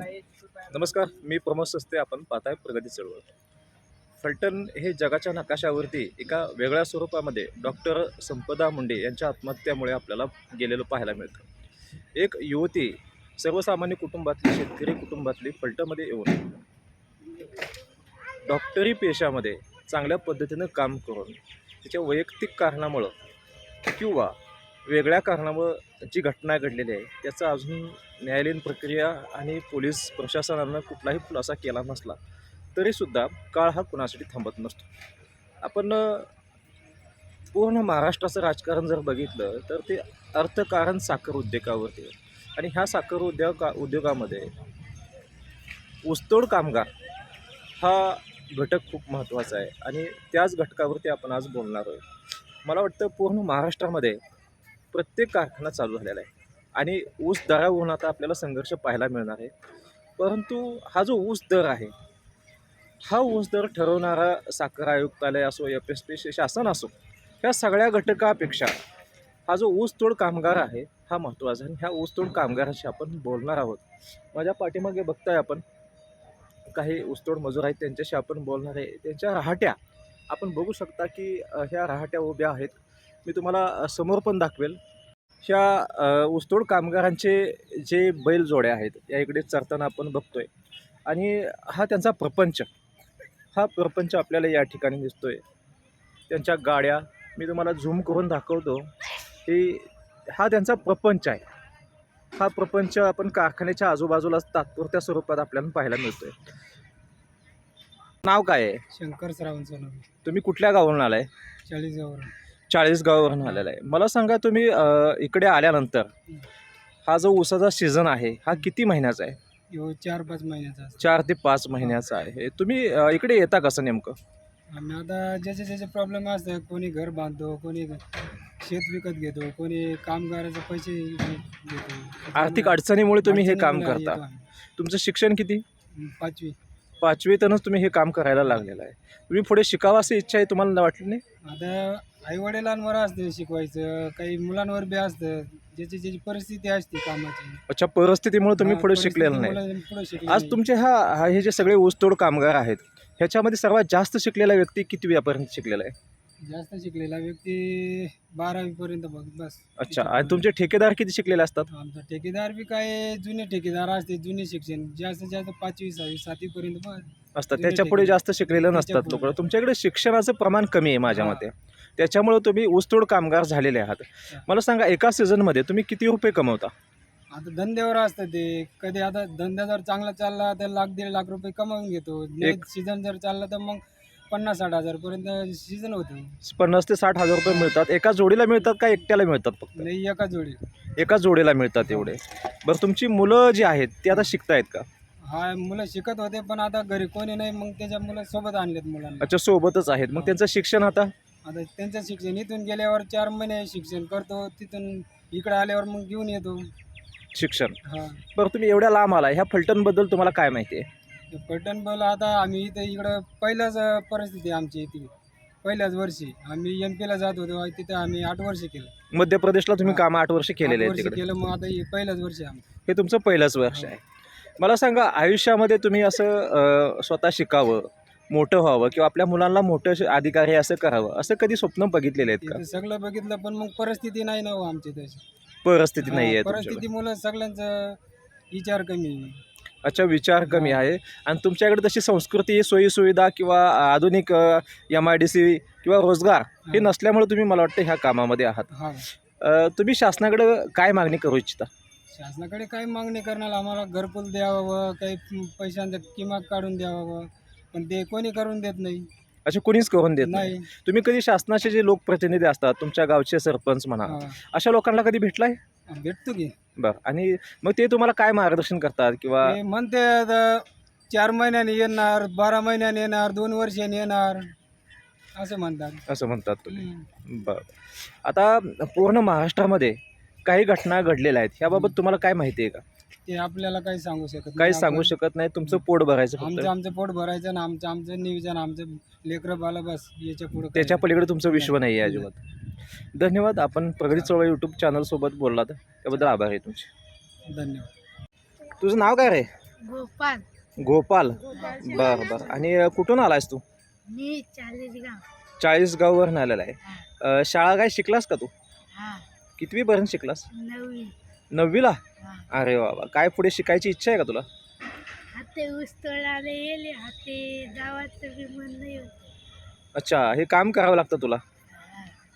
नमस्कार मी प्रमोद सस्ते आपण पाहताय प्रगती चळवळ. फलटण हे जगाच्या नकाशावरती एका वेगळ्या स्वरूपामध्ये डॉक्टर संपदा मुंडे यांच्या आत्महत्यामुळे आपल्याला गेलेलं पाहायला मिळतं. एक युवती सर्वसामान्य कुटुंबातली शेतकरी कुटुंबातली फलटणमध्ये येऊन डॉक्टरी पेशामध्ये चांगल्या पद्धतीनं काम करून तिच्या वैयक्तिक कारणामुळं किंवा वेगळ्या कारणामुळं जी घटना घडलेली आहे त्याचा अजून न्यायालयीन प्रक्रिया आणि पोलीस प्रशासनानं कुठलाही खुलासा केला नसला तरीसुद्धा काळ हा कुणासाठी थांबत नसतो. आपण पूर्ण महाराष्ट्राचं राजकारण जर बघितलं तर ते अर्थकारण साखर उद्योगावरती आणि ह्या साखर उद्योगा उद्योगामध्ये ऊसतोड कामगार हा घटक खूप महत्त्वाचा आहे. आणि त्याच घटकावरती आपण आज बोलणार आहोत. मला वाटतं पूर्ण महाराष्ट्रामध्ये प्रत्येक कारखाना चालू झालेला आहे. आणि ऊस दरावरून आता आपल्याला संघर्ष पाहायला मिळणार आहे. परंतु हा जो ऊस दर आहे हा ऊस दर ठरवणारा साखर आयुक्तालय असो एफ एस पी शासन असो ह्या सगळ्या घटकापेक्षा हा जो ऊसतोड कामगार आहे हा महत्त्वाचा आहे. आणि ह्या ऊसतोड कामगाराशी आपण बोलणार आहोत. माझ्या पाठीमागे बघताय आपण काही ऊसतोड मजूर आहेत त्यांच्याशी आपण बोलणार आहे. त्यांच्या राहट्या आपण बघू शकता की ह्या राहट्या उभ्या आहेत. मी तुम्हाला समोर पण दाखवेल. ह्या ऊसतोड कामगारांचे जे बैलजोड्या आहेत या इकडे चरताना आपण बघतोय. आणि हा त्यांचा प्रपंच. हा प्रपंच आपल्याला या ठिकाणी दिसतोय. त्यांच्या गाड्या मी तुम्हाला झूम करून दाखवतो. की हा त्यांचा प्रपंच आहे. हा प्रपंच आपण कारखान्याच्या आजूबाजूला तात्पुरत्या स्वरूपात आपल्याला पाहायला मिळतोय. नाव काय आहे? शंकर श्रावण सोनवणे. तुम्ही कुठल्या गावावरून आलाय? चाळीसगावरून चाळीस गावावरून आलेला आहे. मला सांगा तुम्ही इकडे आल्यानंतर हा जो ऊसाचा सीझन आहे हा किती महिन्याचा आहे? यो चार पाच महिन्याचा असतो. चार ते पाच महिन्याचा आहे. तुम्ही अ, इकडे येता कसं नेमकं? आम्ही आता ज्याचे ज्याचे प्रॉब्लेम असतात कोणी घर बांधतो कोणी शेत विकत घेतो कोणी कामगाराचे पैसे घेतो. आर्थिक अडचणीमुळे तुम्ही हे काम अडचणीमुळे करता. येतो आम्ही. तुमचं शिक्षण किती? पाचवी. पाचवीतनंच तुम्ही हे काम करायला लागलेलं आहे. तुम्ही पुढे शिकावं अशी इच्छा आहे तुम्हाला वाटली नाही? आता आई वडिलांवर असतं शिकवायचं काही मुलांवर बी असतं ज्याची ज्याची परिस्थिती असते कामाची. अच्छा परिस्थितीमुळे तुम्ही पुढे शिकलेलं नाही. परिस्थितीमुळे पुढे शिकले आज. तुमचे हा हा- हे जे सगळे ऊसतोड कामगार आहेत ह्याच्यामध्ये सर्वात जास्त शिकलेला व्यक्ती किती वेळापर्यंत शिकलेला आहे? जास्त शिकलेला व्यक्ती बारावी पर्यंत बघ बस. अच्छा आणि तुमचे ठेकेदार किती शिकलेले असतात? आमचा ठेकेदार बी काय जुने ठेकेदार असते जुने शिक्षण. जास्त जास्त पाचवी सहावी सातवी पर्यंत असतात. त्याच्या पुढे. जास्त शिकलेले नसतात लोक. तुमच्याकडे शिक्षणाचं प्रमाण कमी आहे माझ्या. मते. त्याच्यामुळे तुम्ही ऊसतोड कामगार झालेले आहात. मला सांगा एका सीझनमध्ये तुम्ही किती रुपये कमवता? आता धंद्यावर असतं ते. कधी आता धंदा जर चांगला चालला तर लाख दीड लाख रुपये कमावून घेतो. एक- सीझन जर चालला तर मग पन्नास साठ हजार पर्यंत सीझन होतं. पन्नास ते साठ हजार रुपये मिळतात. एका जोडीला मिळतात का एकट्याला मिळतात फक्त? नाही एका जोडी. एका जोडीला मिळतात एवढे. बरं तुमची मुलं जी आहेत ती आता शिकतायत का? हा मुलं शिकत होते पण आता घरी कोणी नाही मग त्याच्या मुलं सोबत आणलेत मुलांना. अच्छा सोबतच आहेत. मग त्यांचं शिक्षण आता? आता त्यांचं शिक्षण इथून गेल्यावर चार महिने शिक्षण करतो तिथून इकडे आल्यावर मग घेऊन येतो. शिक्षण. हा. बरं तुम्ही एवढ्या लांब आला ह्या फलटणबद्दल तुम्हाला काय माहिती आहे? पैठण बोल आता आम्ही इथं इकडं पहिल्याच अं, परिस्थिती आहे आमची इथे पहिल्याच वर्षी आम्ही एम पीला जात होतो तिथं आम्ही आठ वर्ष केलं. मध्य प्रदेशला तुम्ही. काम आठ वर्ष केलेले आठ आहेत वर्ष तिकडे. केलं मग आता हे पहिलंच वर्ष आहे आमचं. हे तुमचं पहिलंच वर्ष आहे. मला सांगा आयुष्यामध्ये तुम्ही असं अ, स्वतः शिकावं मोठं व्हावं किंवा आपल्या मुलांना मोठं अधिकारी असं करावं? असं कधी स्वप्न बघितलेले आहेत का? तिथं सगळं बघितलं पण मग परिस्थिती नाही ना हो आमची तशी. परिस्थिती नाही आहे तुमच्याकडे. परिस्थितीमुळं सगळ्यांचं विचार कमी आहे. अच्छा विचार कमी आहे. आणि तुमच्याकडे तशी संस्कृती सोयीसुविधा किंवा आधुनिक एम आय डी सी किंवा रोजगार हे हा. नसल्यामुळे तुम्ही मला वाटतं ह्या कामामध्ये आहात. हा. अ, तुम्ही शासनाकडे काय मागणी करू इच्छिता? शासनाकडे काय मागणी करणार? आम्हाला घरकुल द्यावं काही पैशांचा किंमत काढून द्यावं. पण ते कोणी करून देत नाही. अच्छा कुणीच करून देत नाही. नाही. तुम्ही कधी शासनाचे जे लोकप्रतिनिधी असतात तुमच्या गावचे सरपंच म्हणा हा. अशा लोकांना कधी भेटलाय? भेटतो की. बरं. आणि मग ते तुम्हाला काय मार्गदर्शन करतात किंवा ते म्हणते आता चार महिन्याने येणार बारा महिन्याने येणार दोन वर्षांनी येणार असं म्हणतात. असं म्हणतात तुम्ही. हम्म. बरं. आता पूर्ण महाराष्ट्रामध्ये काही घटना घडलेल्या आहेत ह्याबाबत तुम्हाला काय माहिती आहे का? ते आपल्याला काही सांगू शकत नाही. काही सांगू आपण- शकत नाही. तुमचं पोट भरायचं आमचं फक्त. आमचं पोट भरायचं ना आमचं आमचं नियोजन आमचं लेकरं बाला बस याच्यापुढे त्याच्या पलीकडे तुमचं विश्व नाही आहे अजिबात. धन्यवाद. आपण प्रगती चळवळ यूट्यूब चॅनलसोबत बोललात. त्याबद्दल आभार आहे तुमचे. धन्यवाद. तुझं नाव काय रे? गोपाल. गोपाल. बरं बरं. आणि अ, कुठून आलायस तू? मी चाळीसगाव. चाळीसगाववरून आलेला आहे. अ, शाळा काय शिकलास का तू? हा. कितवीपर्यंत शिकलास? नववी. नववीला? अरे बाबा काय पुढे शिकायची इच्छा आहे का तुला? हाते ऊस तोडायला येले हाते गावाचं बी मन नाही होते. अच्छा हे काम करावं लागतं तुला.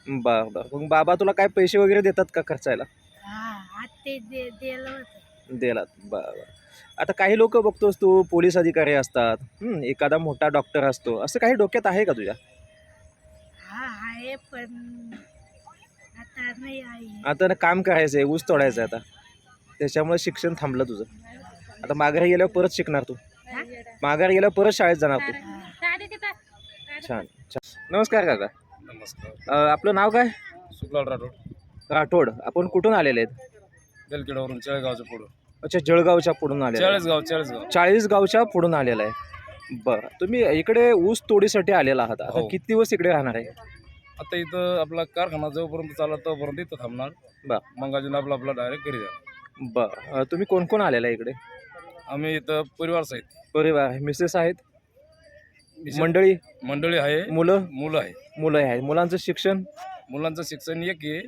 बरं बरं. मग बाबा तुला काय पैसे वगैरे देतात का खर्चायला? हा हाते दे दिलं होतं. देलात. बरं बरं. आता काही लोक बघतोस तू पोलीस अधिकारी असतात. हं, एखादा मोठा डॉक्टर असतो. असं काही डोक्यात आहे का तुझ्या? हा आहे पण नाही आता ना काम करायचं आहे ऊस तोडायचं आहे आता. त्याच्यामुळे शिक्षण थांबलं तुझं. आता माघारी गेल्यावर परत शिकणार तू? माघारी गेल्यावर परत शाळेत जाणार तू. छान छान. नमस्कार काका. नमस्कार. अ, आपलं नाव काय? सुखलाल राठोड. राठोड. आपण कुठून आलेले आहेत? बेलखेडावरून चाळीसगावच्या पुढं. अच्छा जळगावच्या पुढून आले चाळीसगाव चाळीसगाव. चाळीस गावच्या पुढून आलेला आहे. बरं तुम्ही इकडे ऊस तोडीसाठी आलेला आहात. आता हो. किती दिवस इकडे राहणार आहे? आता इथं आपला कारखाना जोपर्यंत चालला तोपर्यंत इथं थांबणार. बर. मग अजून आपला आपला डायरेक्ट घरी जाणार. बरं. अ, तुम्ही कोण कोण आलेला आहे इकडे? आम्ही इथं परिवार सहित. परिवार मिसेस आहेत? विशेष मंडळी? मंडळी आहे. मुलं? मुलं आहे. मुलं आहेत. मुलांचं शिक्षण? मुलांचं शिक्षण एक आहे.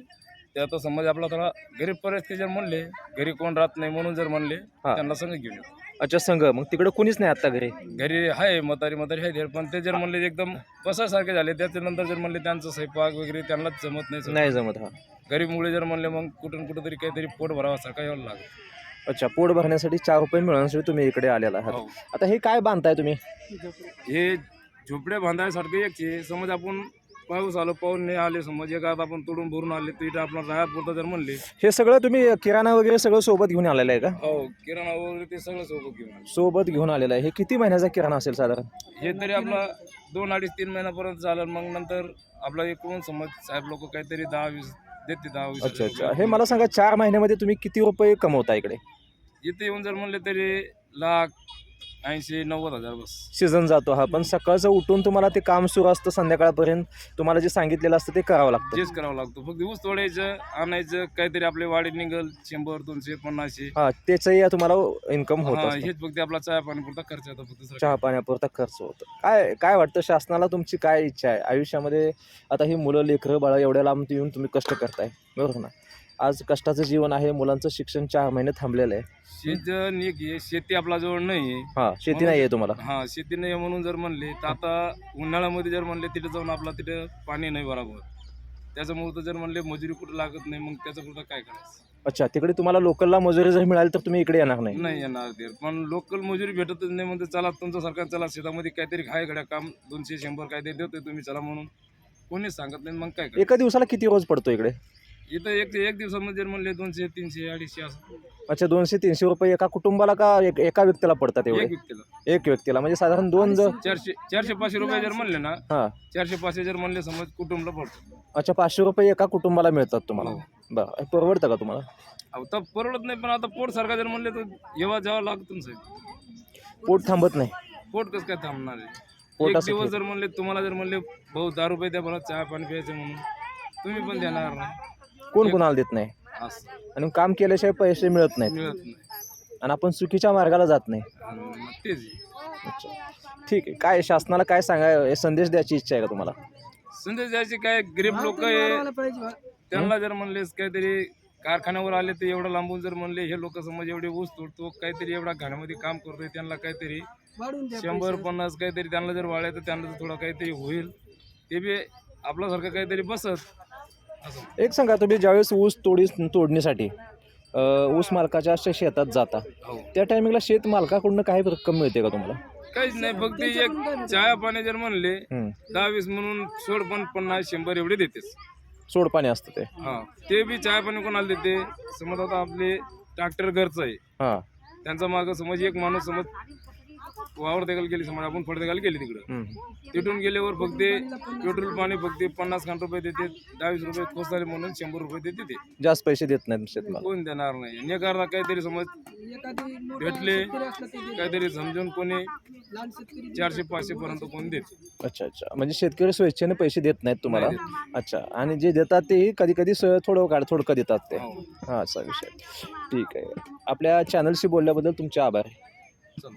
ते आता समज आपला थोडा गरीब परिस्थिती जर म्हणले घरी कोण राहत नाही म्हणून जर म्हणले हा. त्यांना संग घेऊन येऊ. अच्छा संघ. मग तिकडे कोणीच नाही आता घरी? घरी आहे म्हातारी म्हातारी आहे पण ते जर म्हणले एकदम बसासारखे झाले त्याच्यानंतर जर म्हणले त्यांचं स्वयंपाक वगैरे त्यांनाच जमत नाही नाही जमत हा. गरीब मुळे जर म्हणले मग कुठून कुठं तरी काहीतरी पोट भरावा सारखं यावं लागतं अच्छा पोट भरण्यासाठी चार रुपये मिळवण्यासाठी तुम्ही इकडे आलेला आहात. हो. आता हे काय बांधताय तुम्ही? हे झोपडे बांधायसारखे एक आहे. समज आपण पाऊस आलो पाऊस नाही आले समज एखाद आपण तोडून भरून आले तर इथं आपला रायापुरता जर म्हणले. हे सगळं तुम्ही किराणा वगैरे सगळं सोबत घेऊन आलेलं आहे का? हो किराणा वगैरे ते सगळं सोबत घेऊन आले. सोबत घेऊन आलेलं आहे. हे किती महिन्याचा किराणा असेल साधारण? हे तरी आपला दोन अडीच तीन महिन्यापर्यंत चालेल. मग नंतर आपला एकूण समज साहेब लोक काहीतरी दहा वीस देते दहा वीस अच्छा अच्छा. हे मला सांगा चार महिन्यामध्ये तुम्ही किती रुपये कमवता इकडे? इथे येऊन जर म्हणले तरी लाख ऐंशी नव्वद हजार बस. सीझन जातो हा. पण सकाळचं उठून तुम्हाला ते काम सुरू असतं संध्याकाळपर्यंत. तुम्हाला जे सांगितलेलं असतं ते करावं लागतं. तेच करावं लागतं. फक्त ऊस तोडायचं आणायचं काहीतरी आपले वाढी निघल शंभर दोनशे पन्नासशे. हा त्याचंही तुम्हाला इन्कम होत हा, असतं. हेच फक्त आपला चहा पाणी पुरता खर्च येतो फक्त दुसरा चहा पाण्यापुरता खर्च होतो. काय काय वाटतं शासनाला तुमची काय इच्छा आहे? आयुष्यामध्ये आता ही मुलं लेकरं बाळा एवढ्या लांब येऊन तुम्ही कष्ट करताय. बरोबर ना? आज कष्टाचं जीवन आहे मुलांचं शिक्षण चार महिने थांबलेलं आहे. शेत एक आहे शेती आपला जवळ नाही आहे. हा शेती नाही आहे तुम्हाला? हा शेती नाही आहे म्हणून जर म्हणले तर आता उन्हाळ्यामध्ये जर म्हणले तिथे जाऊन आपला तिथे पाणी नाही बरोबर. त्याच्यामुळे तर जर म्हणले मजुरी कुठं लागत नाही मग त्याचं कुठं काय करायचं? अच्छा तिकडे तुम्हाला लोकलला मजुरी जर मिळाली तर तुम्ही इकडे येणार नाही? नाही येणार ते. पण लोकल मजुरी भेटतच नाही म्हणते चला तुमचं सरकार चला शेतामध्ये काहीतरी खाय गड्या काम दोनशे शंभर काहीतरी देतोय तुम्ही चला म्हणून. कोणीच सांगत नाही मग काय करायचं? एका दिवसाला किती रोज पडतो इकडे? इथं एक एक दिवसामध्ये जर म्हणले दोनशे तीनशे अडीचशे असं. अच्छा दोनशे तीनशे रुपये एका कुटुंबाला का एक- एका व्यक्तीला पडतात एक एवढे? व्यक्तीला. एक व्यक्तीला म्हणजे साधारण दोन जर चारशे चारशे पाचशे रुपये जर म्हणले ना हा. चारशे पाचशे जर म्हणले समज कुटुंबला पडतो. अच्छा पाचशे रुपये एका कुटुंबाला मिळतात तुम्हाला? हो. बरं हे परवडतं का तुम्हाला? आता परवडत नाही पण आता पोट सारखा जर म्हणले तर येवा जावं लागतं साहेब पोट थांबत नाही. पोट कसं काय थांबणार आहे? पोट एक दिवस. जर म्हणले तुम्हाला जर म्हणले भाऊ दहा रुपये द्या मला चहा पाणी प्यायचं म्हणून. तुम्ही पण देणार नाही कोण कोणाला देत नाही? असं आणि काम केल्याशिवाय पैसे मिळत नाहीत. मिळत नाही. आणि आपण चुकीच्या मार्गाला जात नाही. आणि मग तेच. अच्छा. ठीक आहे. काय शासनाला काय सांगाय संदेश द्यायची इच्छा आहे का तुम्हाला? संदेश द्यायचे काय? गरीब लोक त्यांना जर म्हणले काहीतरी कारखान्यावर आले तर एवढं लांबून जर म्हणले हे लोक समज एवढे ऊस तोडतो काहीतरी एवढा घाण्यामध्ये काम करतोय त्यांना काहीतरी शंभर पन्नास काहीतरी त्यांना जर तर त्यांना थोडं काहीतरी होईल. ते बी आपल्यासारखं काहीतरी बसत. एक सांगा तुम्ही ज्यावेळेस ऊस तोडी तोडणीसाठी अ, ऊस मालकाच्या अशा शेतात जाता हो. त्या टायमिंगला शेत मालकाकडून काही रक्कम मिळते का तुम्हाला? काहीच नाही फक्त एक चहा पाणी जर म्हणले हम्म. दहा वीस म्हणून सोड पण पन्नास शंभर एवढे देतेच सोड पाणी असतं ते. हा ते बी चहा पाणी कोणाला देते? समज आता आपले ट्रॅक्टर घरचं आहे. हां. त्यांचा मागं समज एक माणूस समज वावर देखायला गेली समज आपण फळ देखायला गेली तिकडं. तिथून गेल्यावर फक्त पेट्रोल पाणी फक्त पन्नास खान रुपये देते दहावीस रुपये कोसताले म्हणून शंभर रुपये देते ते. जास्त पैसे देत नाहीत शेतमाल. कोण देणार नाही. एखादा काहीतरी समज भेटले काहीतरी समजून कोणी चारशे पाचशे पर्यंत कोणी देते. अच्छा अच्छा. म्हणजे शेतकरी स्वेच्छेने पैसे देत नाहीत तुम्हाला? नाही अच्छा. आणि जे देतात ते कधी कधी थोडं काढ थोडकं देतात ते. हो. हा असा विषय. ठीक आहे. आपल्या चॅनलशी बोलल्याबद्दल तुमचे आभार. चलो.